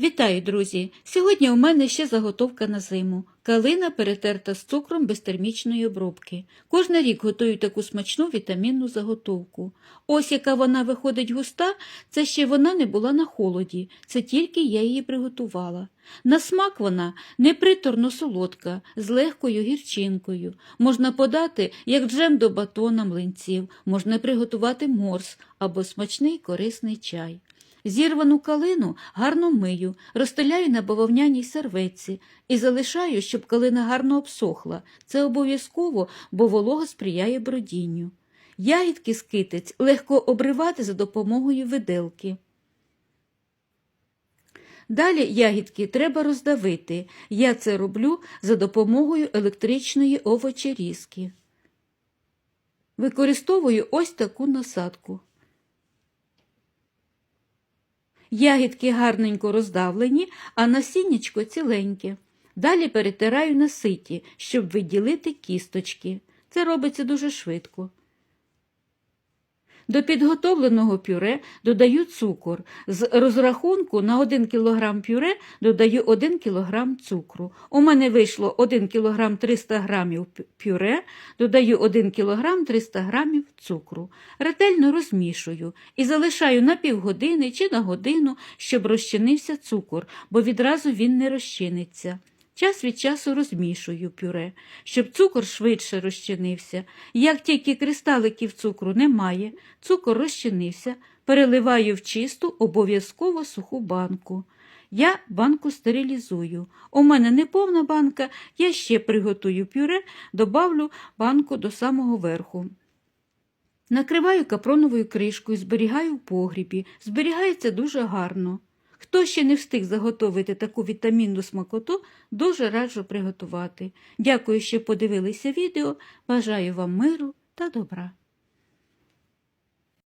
Вітаю, друзі! Сьогодні у мене ще заготовка на зиму. Калина перетерта з цукром без термічної обробки. Кожен рік готую таку смачну вітамінну заготовку. Ось яка вона виходить густа, це ще вона не була на холоді, це тільки я її приготувала. На смак вона неприторно солодка, з легкою гірчинкою. Можна подати, як джем до батона млинців, можна приготувати морс або смачний корисний чай. Зірвану калину гарно мию, розстеляю на бавовняній серветці і залишаю, щоб калина гарно обсохла. Це обов'язково, бо волога сприяє бродінню. Ягідки з китиць легко обривати за допомогою виделки. Далі ягідки треба роздавити. Я це роблю за допомогою електричної овочерізки. Використовую ось таку насадку. Ягідки гарненько роздавлені, а насіннячко ціленьке. Далі перетираю на ситі, щоб виділити кісточки. Це робиться дуже швидко. До підготовленого пюре додаю цукор. З розрахунку на 1 кг пюре додаю 1 кг цукру. У мене вийшло 1 кг 300 г пюре, додаю 1 кг 300 г цукру. Ретельно розмішую і залишаю на півгодини чи на годину, щоб розчинився цукор, бо відразу він не розчиниться. Час від часу розмішую пюре, щоб цукор швидше розчинився. Як тільки кристаликів цукру немає, цукор розчинився, переливаю в чисту, обов'язково суху банку. Я банку стерилізую. У мене не повна банка, я ще приготую пюре, добавлю банку до самого верху. Накриваю капроновою кришкою, зберігаю в погрібі. Зберігається дуже гарно. Хто ще не встиг заготовити таку вітамінну смакоту, дуже раджу приготувати. Дякую, що подивилися відео. Бажаю вам миру та добра.